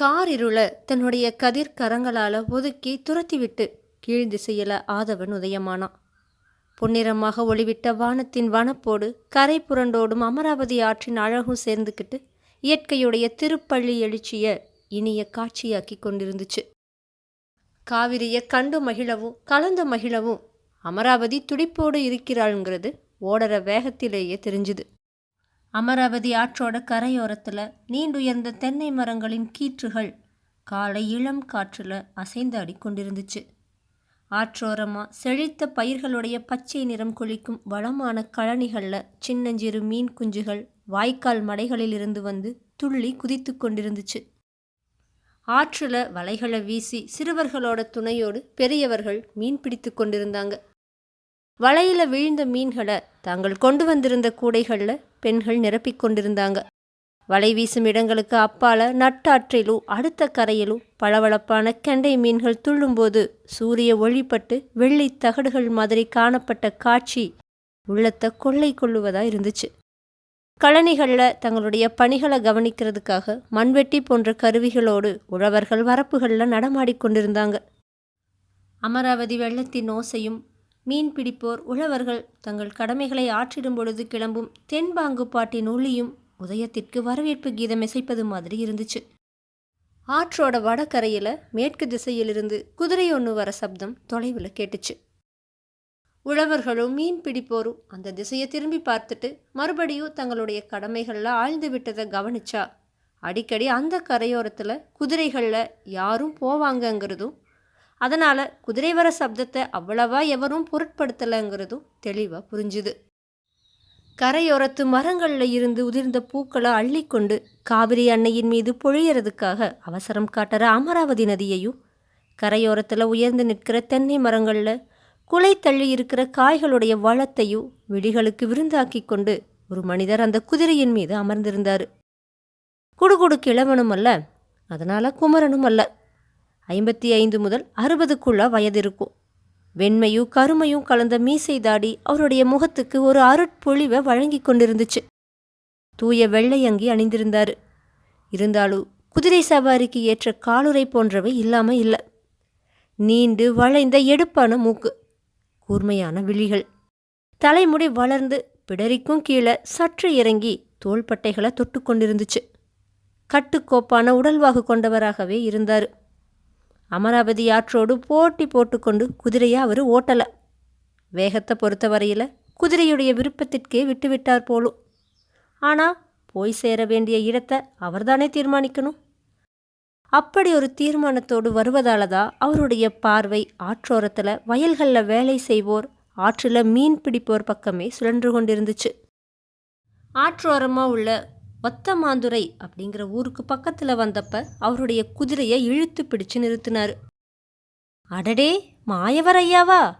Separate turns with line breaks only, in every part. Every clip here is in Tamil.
காரிருள தன்னுடைய கதிர் கரங்களால் ஒதுக்கி துரத்திவிட்டு கீழ் திசையில ஆதவன் உதயமானான். பொன்னிறமாக ஒளிவிட்ட வானத்தின் வனப்போடு கரை புரண்டோடும் அமராவதி ஆற்றின் அழகும் சேர்ந்துக்கிட்டு இயற்கையுடைய திருப்பள்ளி எழுச்சிய இனிய காட்சியாக்கி கொண்டிருந்துச்சு. காவிரிய கண்டு மகிழவும் கலந்து மகிழவும் அமராவதி துடிப்போடு இருக்கிறாளுங்கிறது ஓடற வேகத்திலேயே தெரிஞ்சுது. அமராவதி ஆற்றோட கரையோரத்தில் நீண்டுயர்ந்த தென்னை மரங்களின் கீற்றுகள் காலை இளம் காற்றில் அசைந்தாடி கொண்டிருந்துச்சு ஆற்றோரமாக செழித்த பயிர்களுடைய பச்சை நிறம் குளிக்கும் வளமான கழனிகளில் சின்னஞ்சிறு மீன் குஞ்சுகள் வாய்க்கால் மடைகளில் இருந்து வந்து துள்ளி குதித்து கொண்டிருந்துச்சு. ஆற்றில் வலைகளை வீசி சிறுவர்களோட துணையோடு பெரியவர்கள் மீன் பிடித்து கொண்டிருந்தாங்க. வலையில விழுந்த மீன்களை தாங்கள் கொண்டு வந்திருந்த கூடைகளில் பெண்கள் நிரப்பிக் கொண்டிருந்தாங்க. வலை வீசும் இடங்களுக்கு அப்பால நட்டாற்றிலும் அடுத்த கரையிலும் பளபளப்பான கெண்டை மீன்கள் துள்ளும்போது சூரிய ஒளிப்பட்டு வெள்ளி தகடுகள் மாதிரி காணப்பட்ட காட்சி உள்ளத்தை கொள்ளை கொள்ளுவதா இருந்துச்சு. கழனிகளில் தங்களுடைய பணிகளை கவனிக்கிறதுக்காக மண்வெட்டி போன்ற கருவிகளோடு உழவர்கள் வரப்புகளில் நடமாடிக்கொண்டிருந்தாங்க அமராவதி வெள்ளத்தின் ஓசையும் மீன் பிடிப்போர் உழவர்கள் தங்கள் கடமைகளை ஆற்றிடும் பொழுது கிளம்பும் தென்பாங்கு பாட்டின் ஒளியும் உதயத்திற்கு வரவேற்பு கீதம் இசைப்பது மாதிரி இருந்துச்சு. ஆற்றோட வடகரையில் மேற்கு திசையிலிருந்து குதிரை ஒன்று வர சப்தம் தொலைவில் கேட்டுச்சு. உழவர்களும் மீன் பிடிப்போரும் அந்த திசையை திரும்பி பார்த்துட்டு மறுபடியும் தங்களுடைய கடமைகளில் ஆழ்ந்து விட்டதை கவனிச்சா. அடிக்கடி அந்த கரையோரத்தில் குதிரைகளில் யாரும் போவாங்கங்கிறதும் அதனால் குதிரை வர சப்தத்தை அவ்வளவா எவரும் பொருட்படுத்தலைங்கிறதும் தெளிவாக புரிஞ்சுது. கரையோரத்து மரங்களில் இருந்து உதிர்ந்த பூக்களை அள்ளிக்கொண்டு காவிரி அன்னையின் மீது பொழியறதுக்காக அவசரம் காட்டுற அமராவதி நதியையும் கரையோரத்தில் உயர்ந்து நிற்கிற தென்னை மரங்களில் குலை தள்ளி இருக்கிற காய்களுடைய வளத்தையும் விழிகளுக்கு விருந்தாக்கி கொண்டு ஒரு மனிதர் அந்த குதிரையின் மீது அமர்ந்திருந்தார். குடுகுடு கிழவனும் அல்ல அதனால் குமரனும் அல்ல. ஐம்பத்தி ஐந்து முதல் அறுபதுக்குள்ள வயது இருக்கும் வெண்மையும் கருமையும் கலந்த மீசை தாடி அவருடைய முகத்துக்கு ஒரு அருட்பொழிவை வழங்கி கொண்டிருந்துச்சு. தூய வெள்ளை அங்கி அணிந்திருந்தார். இருந்தாலும் குதிரை சவாரிக்கு ஏற்ற காலுரை போன்றவை இல்லாம இல்லை. நீண்டு வளைந்த எடுப்பான மூக்கு கூர்மையான விழிகள். தலைமுடி வளர்ந்து பிடரிக்கும் கீழே சற்று இறங்கி தோள்பட்டைகளை தொட்டு கொண்டிருந்துச்சு. கட்டுக்கோப்பான உடல்வாகு கொண்டவராகவே இருந்தார். அமராவதி ஆற்றோடு போட்டி போட்டுக்கொண்டு குதிரையை அவர் ஓட்டலை. வேகத்தை பொறுத்த வரையில் குதிரையுடைய விருப்பத்திற்கே விட்டுவிட்டார் போலும் ஆனால் போய் சேர வேண்டிய இடத்தை அவர்தானே தீர்மானிக்கணும்? அப்படி ஒரு தீர்மானத்தோடு வருவதால தான் அவருடைய பார்வை ஆற்றோரத்தில் வயல்களில் வேலை செய்வோர் ஆற்றில் மீன் பிடிப்போர் பக்கமே சுழன்று கொண்டிருந்துச்சு. ஆற்றோரமாக உள்ள ஒத்தமாந்துரை அப்படிங்கிற ஊருக்கு பக்கத்தில் வந்தப்ப அவருடைய குதிரையை இழுத்து பிடிச்சு நிறுத்தினார். அடடே மாயவர் ஐயாவா?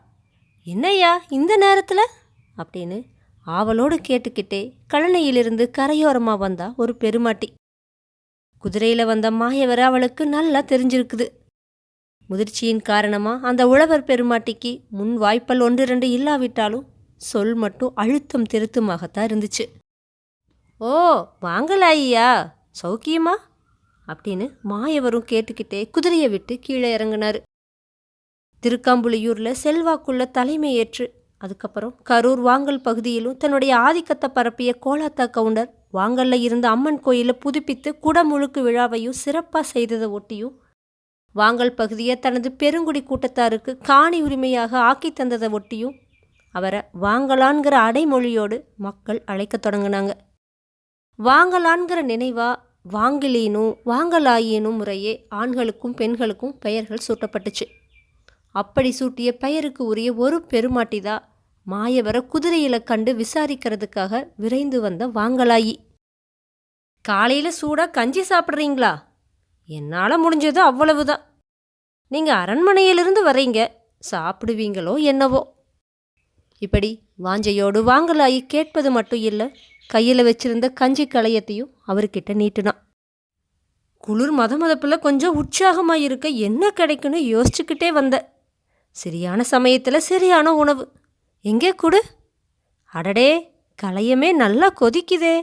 என்னய்யா இந்த நேரத்தில்? அப்படின்னு ஆவலோடு கேட்டுக்கிட்டே கழனையிலிருந்து கரையோரமாக வந்தா ஒரு பெருமாட்டி. குதிரையில் வந்த மாயவர் அவளுக்கு நல்லா தெரிஞ்சிருக்குது. முதிர்ச்சியின் காரணமாக அந்த உழவர் பெருமாட்டிக்கு முன் வாய்ப்பல் ஒன்று ரெண்டு இல்லாவிட்டாலும் சொல் மட்டும் அழுத்தம் திருத்தமாகத்தான் இருந்துச்சு. ஓ வாங்கலாயியா சௌக்கியமா? அப்படின்னு மாயவரும் கேட்டுக்கிட்டே குதிரையை விட்டு கீழே இறங்கினார். திருக்காம்புலியூரில் செல்வாக்குள்ள தலைமை ஏற்று அதுக்கப்புறம் கரூர் வாங்கல் பகுதியிலும் தன்னுடைய ஆதிக்கத்தை பரப்பிய கோலாத்தா கவுண்டர் வாங்கல்ல இருந்த அம்மன் கோயிலை புதுப்பித்து குடமுழுக்கு விழாவையும் சிறப்பாக செய்ததை ஒட்டியும் வாங்கல் பகுதியை தனது பெருங்குடி கூட்டத்தாருக்கு காணி உரிமையாக ஆக்கி தந்ததை ஒட்டியும் அவரை வாங்கலான்கிற அடைமொழியோடு மக்கள் அழைக்கத் தொடங்கினாங்க. வாங்கலான்கிற நினைவா வாங்கிலீனும் வாங்கலாயினும் முறையே ஆண்களுக்கும் பெண்களுக்கும் பெயர்கள் சூட்டப்பட்டுச்சு. அப்படி சூட்டிய பெயருக்கு உரிய ஒரு பெருமாட்டி மாயவர குதிரையில கண்டு விசாரிக்கிறதுக்காக விரைந்து வந்த வாங்கலாயி. காலையில் சூடாக கஞ்சி சாப்பிட்றீங்களா? என்னால் முடிஞ்சது அவ்வளவுதான். நீங்கள் அரண்மனையிலிருந்து வரீங்க சாப்பிடுவீங்களோ என்னவோ? இப்படி வாஞ்சையோடு வாங்கலாயி கேட்பது மட்டும் இல்லை கையில் வச்சிருந்த கஞ்சி களையத்தையும் அவர்கிட்ட நீட்டினான். குளிர் மத மதப்பில் கொஞ்சம் உற்சாகமாக இருக்க என்ன கிடைக்குன்னு யோசிச்சுக்கிட்டே வந்த. சரியான சமயத்தில் சரியான உணவு. எங்கே கொடு? அடடே களையமே நல்லா கொதிக்குதே.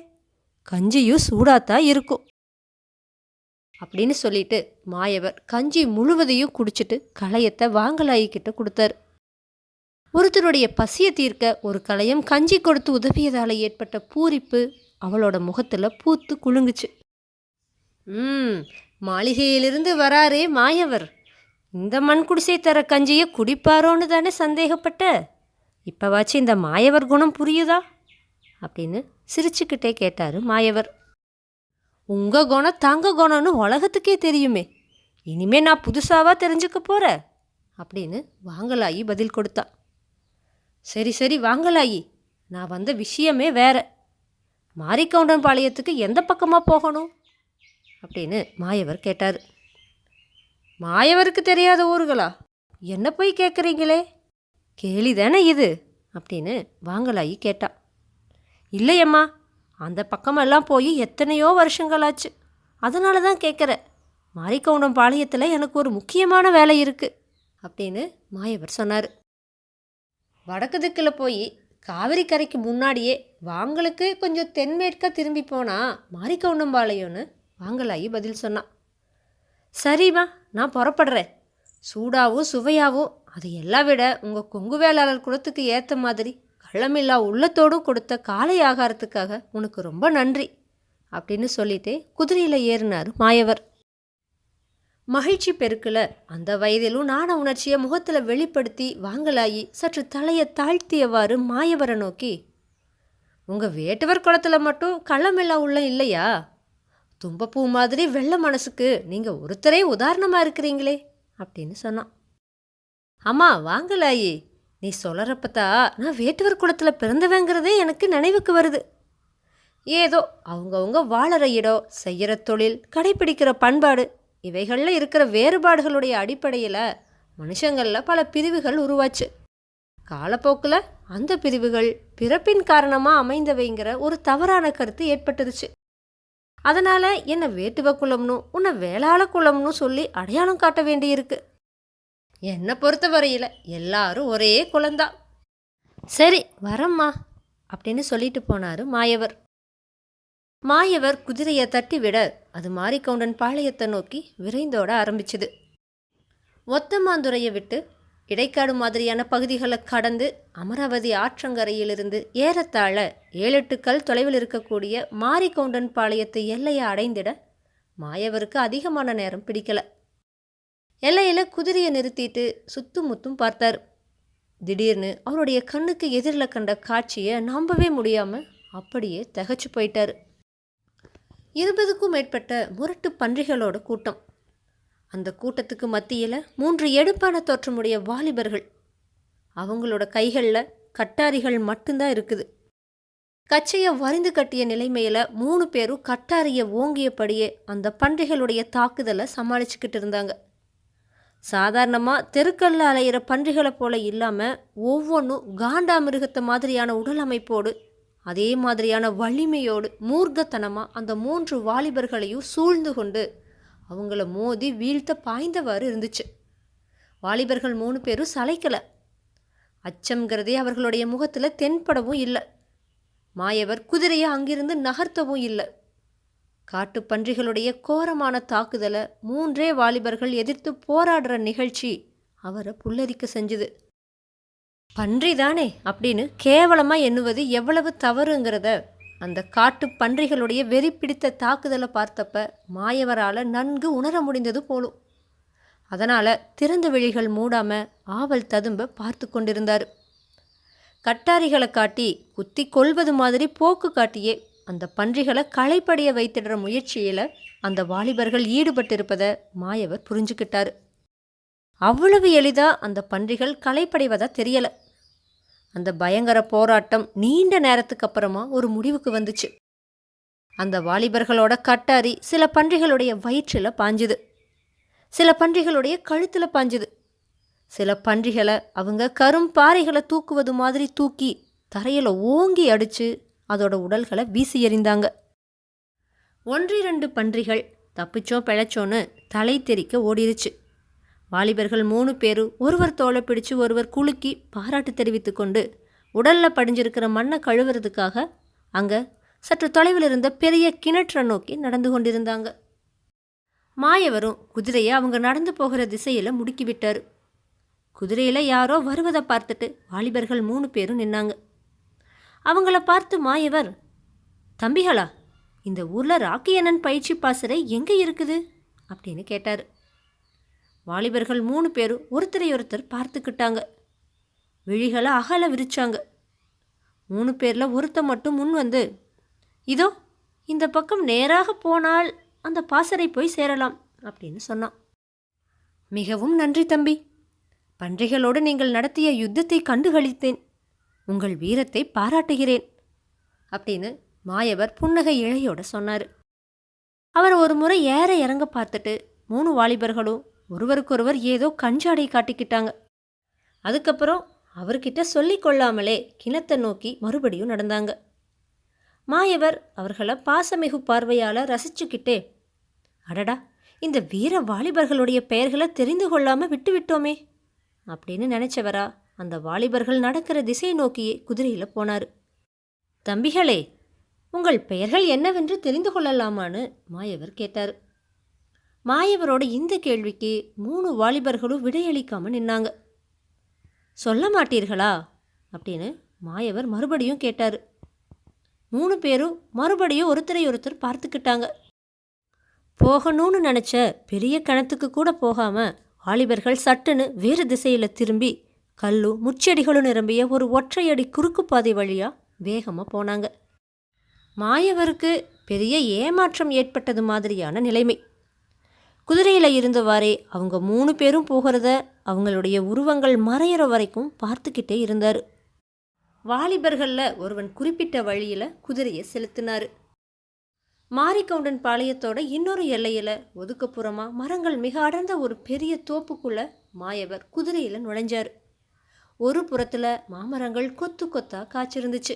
கஞ்சியும் சூடாத்தான் இருக்கும். அப்படின்னு சொல்லிட்டு மாயவர் கஞ்சி முழுவதையும் குடிச்சிட்டு களையத்தை வாங்கலாயிக்கிட்ட கொடுத்தாரு. ஒருத்தருடைய பசியை தீர்க்க ஒரு களையம் கஞ்சி கொடுத்து உதவியதால் ஏற்பட்ட பூரிப்பு அவளோட முகத்தில் பூத்து குலுங்குச்சு. ம் மாளிகையிலிருந்து வராரே மாயவர். இந்த மண் குடிசை தர கஞ்சியை குடிப்பாரோன்னு தானே சந்தேகப்பட்ட? இப்போவாச்சும் இந்த மாயவர் குணம் புரியுதா? அப்படின்னு சிரிச்சுக்கிட்டே கேட்டார் மாயவர். உங்கள் குணம் தங்க குணம்னு உலகத்துக்கே தெரியுமே. இனிமே நான் புதுசாவாக தெரிஞ்சுக்க போகிறேன் அப்படின்னு வாங்கலாயி பதில் கொடுத்தா. சரி சரி வாங்கலாயி. நான் வந்த விஷயமே வேற. மாரிக்கவுண்டன் பாளையத்துக்கு எந்த பக்கமாக போகணும்? அப்படின்னு மாயவர் கேட்டார். மாயவருக்கு தெரியாத ஊர்களா? என்ன போய் கேட்குறீங்களே கேலி தானே இது? அப்படின்னு வாங்கலாயி கேட்டா. இல்லையம்மா அந்த பக்கமெல்லாம் போய் எத்தனையோ வருஷங்களாச்சு. அதனால தான் கேட்குறேன் மாரிக்கவுண்டம் பாளையத்தில் எனக்கு ஒரு முக்கியமான வேலை இருக்குது அப்படின்னு மாயவர் சொன்னார். வடக்கு திக்கில் போய் காவிரி கரைக்கு முன்னாடியே வாங்களுக்கு கொஞ்சம் தென்மேற்க திரும்பி போனால் மாரிக்கவுண்டம்பாளையம்னு வாங்கலாயி பதில் சொன்னான். சரிம்மா நான் புறப்படுறேன். சூடாவும் சுவையாவும் அது எல்லாம் விட உங்கள் கொங்கு வேளாளர் குலத்துக்கு ஏற்ற மாதிரி கள்ளமில்லா உள்ளத்தோடும் கொடுத்த காலை ஆகாரத்துக்காக உனக்கு ரொம்ப நன்றி அப்படின்னு சொல்லிட்டு குதிரையில் ஏறினார் மாயவர். மகிழ்ச்சி பெருக்கில். அந்த வயதிலும் நாண உணர்ச்சியை முகத்தில் வெளிப்படுத்தி வாங்கலாயி சற்று தலையை தாழ்த்தியவாறு மாயவரை நோக்கி உங்கள் வேட்டுவர் குளத்தில் மட்டும் கள்ளமில்லா உள்ள இல்லையா? தும்பப்பூ மாதிரி வெள்ளை மனசுக்கு நீங்கள் ஒருத்தரே உதாரணமாக இருக்கிறீங்களே அப்படின்னு சொன்னான். அம்மா வாங்கலாயி. நீ சொல்கிறப்பத்தா நான் வேட்டுவர் குளத்தில் பிறந்தவங்கிறதே எனக்கு நினைவுக்கு வருது. ஏதோ அவங்கவுங்க வாழற இடம் செய்கிற தொழில் கடைப்பிடிக்கிற பண்பாடு இவைகளில் இருக்கிற வேறுபாடுகளுடைய அடிப்படையில் மனுஷங்களில் பல பிரிவுகள் உருவாச்சு. காலப்போக்கில் அந்த பிரிவுகள் பிறப்பின் காரணமாக அமைந்தவைங்கிற ஒரு தவறான கருத்து ஏற்பட்டுருச்சு. அதனால் என்னை வேட்டுவ குலம்னு உன்னை வேளாள குலம்னு சொல்லி அடையாளம் காட்ட வேண்டியிருக்கு. என்னை பொறுத்த வரையில் எல்லாரும் ஒரே குலந்தான் சரி வரம்மா அப்படின்னு சொல்லிட்டு போனார் மாயவர். மாயவர் குதிரையை தட்டி விட அது மாரிக்கவுண்டன் பாளையத்தை நோக்கி விரைந்தோட ஆரம்பிச்சுது. ஒத்தமாந்துறையை விட்டு இடைக்காடு மாதிரியான பகுதிகளை கடந்து அமராவதி ஆற்றங்கரையிலிருந்து ஏறத்தாழ ஏழெட்டு கல் தொலைவில் இருக்கக்கூடிய மாரிக்கவுண்டன் பாளையத்து எல்லையை அடைந்திட மாயவருக்கு அதிகமான நேரம் பிடிக்கல. எல்லையில் குதிரையை நிறுத்திட்டு சுத்தும் முத்தும் பார்த்தார். திடீர்னு அவருடைய கண்ணுக்கு எதிரில் கண்ட காட்சியை நம்பவே முடியாமல் அப்படியே தகச்சு போயிட்டார். இருபதுக்கும் மேற்பட்ட முரட்டு பன்றிகளோட கூட்டம். அந்த கூட்டத்துக்கு மத்தியில் மூன்று எடுப்பான தோற்றமுடைய வாலிபர்கள். அவங்களோட கைகளில் கட்டாரிகள் மட்டும்தான் இருக்குது. கச்சையை வரிந்து கட்டிய நிலைமையில் மூணு பேரும் கட்டாரியை ஓங்கியபடியே அந்த பன்றிகளுடைய தாக்குதலை சமாளிச்சுக்கிட்டு இருந்தாங்க. சாதாரணமாக தெருக்கல்ல அலையிற பன்றிகளை போல இல்லாமல் ஒவ்வொன்றும் காண்டா மிருகத்தை மாதிரியான உடல் அமைப்போடு அதே மாதிரியான வலிமையோடு மூர்க்கத்தனமாக அந்த மூன்று வாலிபர்களையும் சூழ்ந்து கொண்டு அவங்கள மோதி வீழ்த்த பாய்ந்தவாறு இருந்துச்சு. வாலிபர்கள் மூணு பேரும் சளைக்கலை. அச்சம்ங்கிறதே அவர்களுடைய முகத்தில் தென்படவும் இல்லை. மாயவர் குதிரையை அங்கிருந்து நகர்த்தவும் இல்லை. காட்டு பன்றிகளுடைய கோரமான தாக்குதலை மூன்றே வாலிபர்கள் எதிர்த்து போராடுற நிகழ்ச்சி அவரை புல்லரிக்க செஞ்சுது. பன்றி தானே அப்படின்னு கேவலமாக எண்ணுவது எவ்வளவு தவறுங்கிறத அந்த காட்டு பன்றிகளுடைய வெறி பிடித்த தாக்குதலை பார்த்தப்ப மாயவரால் நன்கு உணர முடிந்தது போலும். அதனால் திறந்த வெளிகள் மூடாமல் ஆவல் ததும்ப பார்த்து கொண்டிருந்தார். கட்டாரிகளை காட்டி குத்தி கொள்வது மாதிரி போக்கு காட்டியே அந்த பன்றிகளை களைப்படைய வைத்திடுற முயற்சியில் அந்த வாலிபர்கள் ஈடுபட்டிருப்பதை மாயவர் புரிஞ்சுக்கிட்டார். அவ்வளவு எளிதாக அந்த பன்றிகள் களைப்படைவதாக தெரியலை. அந்த பயங்கர போராட்டம் நீண்ட நேரத்துக்கு அப்புறமா ஒரு முடிவுக்கு வந்துச்சு. அந்த வாலிபர்களோட கட்டாரி சில பன்றிகளுடைய வயிற்றில் பாஞ்சுது. சில பன்றிகளுடைய கழுத்தில் பாஞ்சுது. சில பன்றிகளை அவங்க கரும் பாறைகளை தூக்குவது மாதிரி தூக்கி தரையில் ஓங்கி அடித்து அதோட உடல்களை வீசி எறிந்தாங்க. ஒன்றிரண்டு பன்றிகள் தப்பிச்சோ பிழைச்சோன்னு தலை தெறிக்க ஓடிருச்சு. வாலிபர்கள் மூணு பேரும் ஒருவர் தோலை பிடிச்சு ஒருவர் குலுக்கி பாராட்டு தெரிவித்து கொண்டு உடலில் படிஞ்சிருக்கிற மண்ணை கழுவுறதுக்காக அங்கே சற்று தொலைவில் இருந்த பெரிய கிணற்றை நோக்கி நடந்து கொண்டிருந்தாங்க. மாயவரும் குதிரையை அவங்க நடந்து போகிற திசையில் முடுக்கி விட்டார். குதிரையில் யாரோ வருவதை பார்த்துட்டு வாலிபர்கள் மூணு பேரும் நின்னாங்க. அவங்கள பார்த்து மாயவர் தம்பிகளா இந்த ஊரில் ராக்கி அண்ணன் பயிற்சி பாசறை எங்கே இருக்குது? அப்படின்னு கேட்டார். வாலிபர்கள் மூணு பேரும் ஒருத்தரை ஒருத்தர் பார்த்துக்கிட்டாங்க. விழிகளை அகல விரிச்சாங்க. மூணு பேரில் ஒருத்த மட்டும் முன் வந்து இதோ இந்த பக்கம் நேராக போனால் அந்த பாசறை போய் சேரலாம் அப்படின்னு சொன்னான். மிகவும் நன்றி தம்பி. பன்றிகளோடு நீங்கள் நடத்திய யுத்தத்தை கண்டுகளித்தேன். உங்கள் வீரத்தை பாராட்டுகிறேன் அப்படின்னு மாயவர் புன்னகை இழையோட சொன்னார். அவர் ஒரு முறை ஏற இறங்க பார்த்துட்டு மூணு வாலிபர்களும் ஒருவருக்கொருவர் ஏதோ கஞ்சாடை காட்டிக்கிட்டாங்க. அதுக்கப்புறம் அவர்கிட்ட சொல்லி கொள்ளாமலே கிணத்தை நோக்கி மறுபடியும் நடந்தாங்க. மாயவர் அவர்களை பாசமிகு பார்வையால் ரசிச்சுக்கிட்டே அடடா இந்த வீர வாலிபர்களுடைய பெயர்களை தெரிந்து கொள்ளாமல் விட்டுவிட்டோமே அப்படின்னு நினைச்சவரா அந்த வாலிபர்கள் நடக்கிற திசை நோக்கியே குதிரையில் போனார். தம்பிகளே உங்கள் பெயர்கள் என்னவென்று தெரிந்து கொள்ளலாமான்னு மாயவர் கேட்டார். மாயவரோட இந்த கேள்விக்கு மூணு வாலிபர்களும் விடையளிக்காமல் நின்னாங்க. சொல்ல மாட்டீர்களா? அப்படின்னு மாயவர் மறுபடியும் கேட்டார். மூணு பேரும் மறுபடியும் ஒருத்தரை ஒருத்தர் பார்த்துக்கிட்டாங்க. போகணும்னு நினச்ச பெரிய கிணத்துக்கு கூட போகாமல் வாலிபர்கள் சட்டுன்னு வேறு திசையில் திரும்பி கல்லும் முச்செடிகளும் நிரம்பிய ஒரு ஒற்றையடி குறுக்கு பாதை வழியாக வேகமாக போனாங்க. மாயவருக்கு பெரிய ஏமாற்றம் ஏற்பட்டது மாதிரியான நிலைமை. குதிரையில் இருந்தவாறே அவங்க மூணு பேரும் போகிறத அவங்களுடைய உருவங்கள் மறையிற வரைக்கும் பார்த்துக்கிட்டே இருந்தார். வாலிபர்களில் ஒருவன் குறிப்பிட்ட வழியில் குதிரையை செலுத்தினார். மாரிக்கவுண்டன் பாளையத்தோட இன்னொரு எல்லையில் ஒதுக்கப்புறமா மரங்கள் மிக அடர்ந்த ஒரு பெரிய தோப்புக்குள்ள மாயவர் குதிரையில் நுழைஞ்சார். ஒரு புறத்தில் மாமரங்கள் கொத்து கொத்தாக காய்ச்சிருந்துச்சு.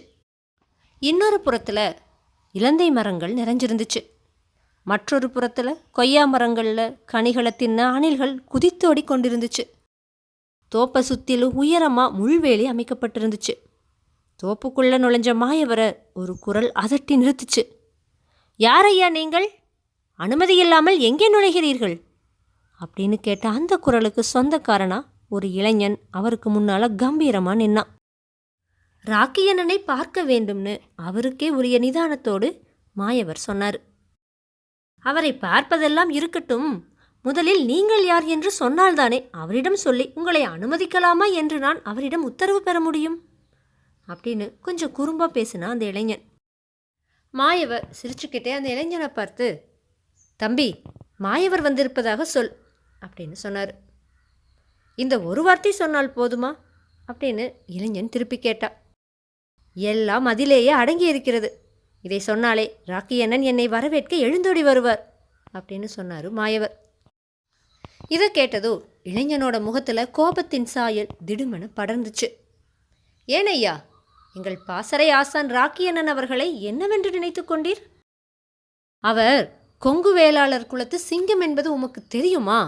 இன்னொரு புறத்தில் இலந்தை மரங்கள் நிறைஞ்சிருந்துச்சு. மற்றொரு புறத்தில் கொய்யா மரங்களில் கனிகளை தின்ன அணில்கள் குதித்தோடி கொண்டிருந்துச்சு தோப்பை சுற்றிலும் உயரமாக முள்வேலி அமைக்கப்பட்டிருந்துச்சு. தோப்புக்குள்ளே நுழைஞ்ச மாயவரை ஒரு குரல் அதட்டி நிறுத்துச்சு. யாரையா நீங்கள்? அனுமதி இல்லாமல் எங்கே நுழைகிறீர்கள்? அப்படின்னு கேட்ட அந்த குரலுக்கு சொந்தக்காரனா ஒரு இளைஞன் அவருக்கு முன்னால் கம்பீரமாக நின்னான் ராக்கியனனை பார்க்க வேண்டும்னு அவருக்கே உரிய நிதானத்தோடு மாயவர் சொன்னார். அவரை பார்ப்பதெல்லாம் இருக்கட்டும். முதலில் நீங்கள் யார் என்று சொன்னால்தானே அவரிடம் சொல்லி உங்களை அனுமதிக்கலாமா என்று நான் அவரிடம் உத்தரவு பெற முடியும்? அப்படின்னு கொஞ்சம் குறும்பாக பேசினா அந்த இளைஞன். மாயவர் சிரிச்சுக்கிட்டே அந்த இளைஞனை பார்த்து தம்பி மாயவர் வந்திருப்பதாக சொல் அப்படின்னு சொன்னார். இந்த ஒரு வார்த்தை சொன்னால் போதுமா? அப்படின்னு இளைஞன் திருப்பி கேட்டா. எல்லாம் அதிலேயே அடங்கி இருக்கிறது இதை சொன்னாலே ராக்கி அண்ணன் என்னை வரவேற்க எழுந்தோடி வருவார் அப்படின்னு சொன்னார் மாயவர். இதை கேட்டதோ இளைஞனோட முகத்தில் கோபத்தின் சாயல் திடுமென படர்ந்துச்சு. ஏனையா எங்கள் பாசறை ஆசான் ராக்கி அண்ணன் அவர்களை என்னவென்று நினைத்து கொண்டீர்? அவர் கொங்கு வேளாளர் குலத்து சிங்கம் என்பது உமக்கு தெரியுமா?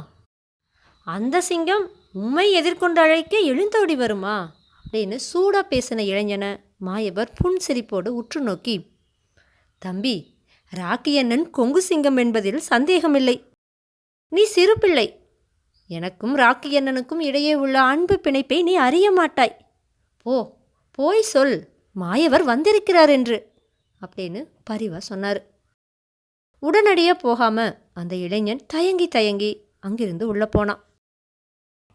அந்த சிங்கம் உம்மை எதிர்கொண்டு அழைக்க எழுந்தோடி வருமா? அப்படின்னு சூடா பேசின இளைஞனை மாயவர் புன் சிரிப்போடு உற்று நோக்கி தம்பி ராக்கியண்ணன் கொங்கு சிங்கம் என்பதில் சந்தேகமில்லை. நீ சிறு பிள்ளை எனக்கும் ராக்கியண்ணனுக்கும் இடையே உள்ள அன்பு பிணைப்பை நீ அறிய மாட்டாய். போ போய் சொல். மாயவர் வந்திருக்கிறார் என்று அப்படின்னு பரிவா சொன்னார். உடனடியாக போகாம அந்த இளைஞன் தயங்கி தயங்கி அங்கிருந்து உள்ளே போனான்.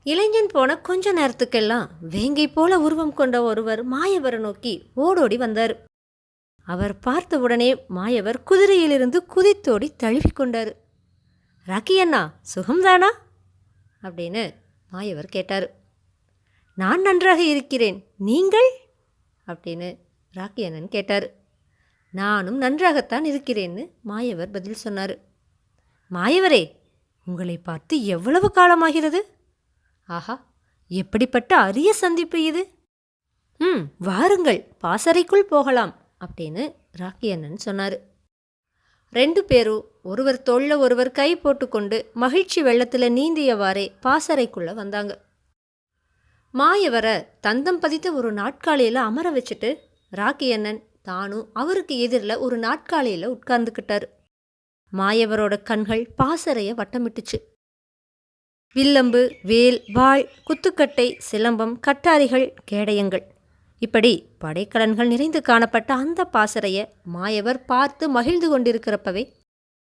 இளைஞன் போன கொஞ்ச நேரத்துக்கெல்லாம் வேங்கை போல உருவம் கொண்ட ஒருவர் மாயவரை நோக்கி ஓடோடி வந்தார். அவர் பார்த்த உடனே மாயவர் குதிரையிலிருந்து குதித்தோடி தழுவிக்கொண்டார் ராக்கி அண்ணா சுகம்தானா? அப்படின்னு மாயவர் கேட்டார். நான் நன்றாக இருக்கிறேன். நீங்கள்? அப்படின்னு ராக்கி அண்ணன் கேட்டார். நானும் நன்றாகத்தான் இருக்கிறேன்னு மாயவர் பதில் சொன்னார். மாயவரே உங்களை பார்த்து எவ்வளவு காலமாகிறது? ஆஹா எப்படிப்பட்ட அரிய சந்திப்பு இது? ம் வாருங்கள் பாசறைக்குள் போகலாம். அப்படின்னு ராக்கி அண்ணன் சொன்னார். ரெண்டு பேரும் ஒருவர் தொல்ல ஒருவர் கை போட்டுக்கொண்டு மகிழ்ச்சி வெள்ளத்தில் நீந்தியவாறே பாசறைக்குள்ளே வந்தாங்க. மாயவரை தந்தம் பதித்த ஒரு நாட்காலியில் அமர வச்சுட்டு ராக்கி அண்ணன் தானும் அவருக்கு எதிரில் ஒரு நாட்காலியில் உட்கார்ந்துக்கிட்டார் மாயவரோட கண்கள் பாசறையை வட்டமிட்டுச்சு. வில்லம்பு வேல் வாள் குத்துக்கட்டை சிலம்பம் கட்டாரிகள் கேடயங்கள். இப்படி படைக்கலன்கள் நிறைந்து காணப்பட்ட அந்த பாசறைய மாயவர் பார்த்து மகிழ்ந்து கொண்டிருக்கிறப்பவே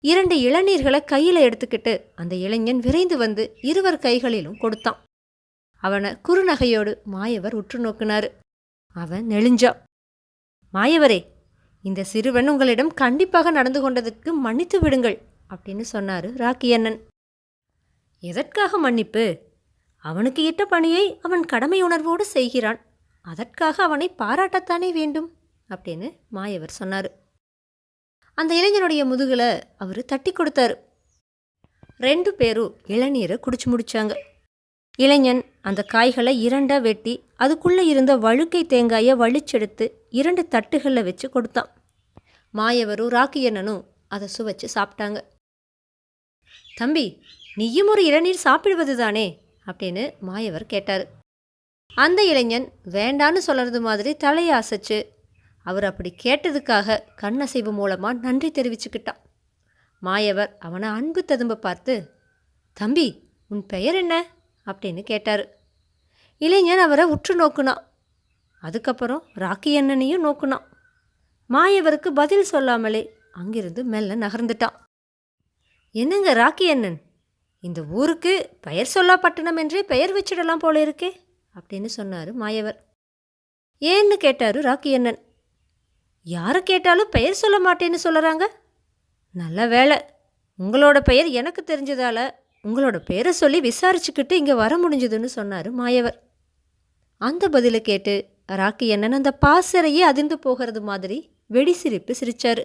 இரண்டு இளநீர்களை கையில் எடுத்துக்கிட்டு அந்த இளைஞன் விரைந்து வந்து இருவர் கைகளிலும் கொடுத்தான். அவனை குறுநகையோடு மாயவர் உற்று நோக்கினாரு. அவன் நெளிஞ்சான் மாயவரே இந்த சிறுவன் உங்களிடம் கண்டிப்பாக நடந்து கொண்டதற்கு மன்னித்து விடுங்கள் அப்படின்னு சொன்னாரு ராக்கியண்ணன். எதற்காக மன்னிப்பு? அவனுக்கு இட்ட பணியை அவன் கடமை உணர்வோடு செய்கிறான். அதற்காக அவனை பாராட்டத்தானே வேண்டும்? அப்படின்னு மாயவர் சொன்னார். அந்த இளைஞனுடைய முதுகில் அவர் தட்டி கொடுத்தாரு. ரெண்டு பேரும் இளநீரை குடிச்சு முடித்தாங்க இளைஞன் அந்த காய்களை இரண்டாக வெட்டி அதுக்குள்ளே இருந்த வழுக்கை தேங்காயை வலிச்செடுத்து இரண்டு தட்டுகளில் வச்சு கொடுத்தான். மாயவரும் ராக்கியண்ணனும் அதை சுவைச்சு சாப்பிட்டாங்க. தம்பி நீயும் ஒரு இளநீர் சாப்பிடுவது தானே அப்படின்னு மாயவர் கேட்டார். அந்த இளைஞன் வேண்டான்னு சொல்கிறது மாதிரி தலையை அசைச்சு அவர் அப்படி கேட்டதுக்காக கண்ணசைவு மூலமாக நன்றி தெரிவிச்சுக்கிட்டான். மாயவர் அவனை அன்பு ததும்ப பார்த்து தம்பி உன் பெயர் என்ன? அப்படின்னு கேட்டார். இளைஞன் அவரை உற்று நோக்குனான். அதுக்கப்புறம் ராக்கி அண்ணனையும் நோக்குனான். மாயவருக்கு பதில் சொல்லாமலே அங்கிருந்து மெல்ல நகர்ந்துட்டான். என்னங்க ராக்கி அண்ணன்? இந்த ஊருக்கு பெயர் சொல்லா பட்டணம் என்றே பெயர் வச்சிடலாம் போல இருக்கே. அப்படின்னு சொன்னார் மாயவர். ஏன்னு கேட்டாரு ராக்கி அண்ணன் யாரை கேட்டாலும் பெயர் சொல்ல மாட்டேன்னு சொல்லுறாங்க. நல்ல வேலை உங்களோட பெயர் எனக்கு தெரிஞ்சதால உங்களோட பெயரை சொல்லி விசாரிச்சுக்கிட்டு இங்கே வர முடிஞ்சதுன்னு சொன்னார் மாயவர். அந்த பதிலை கேட்டு ராக்கி அண்ணன் அந்த பாசறையே அதிர்ந்து போகிறது மாதிரி வெடி சிரிப்பு சிரிச்சாரு.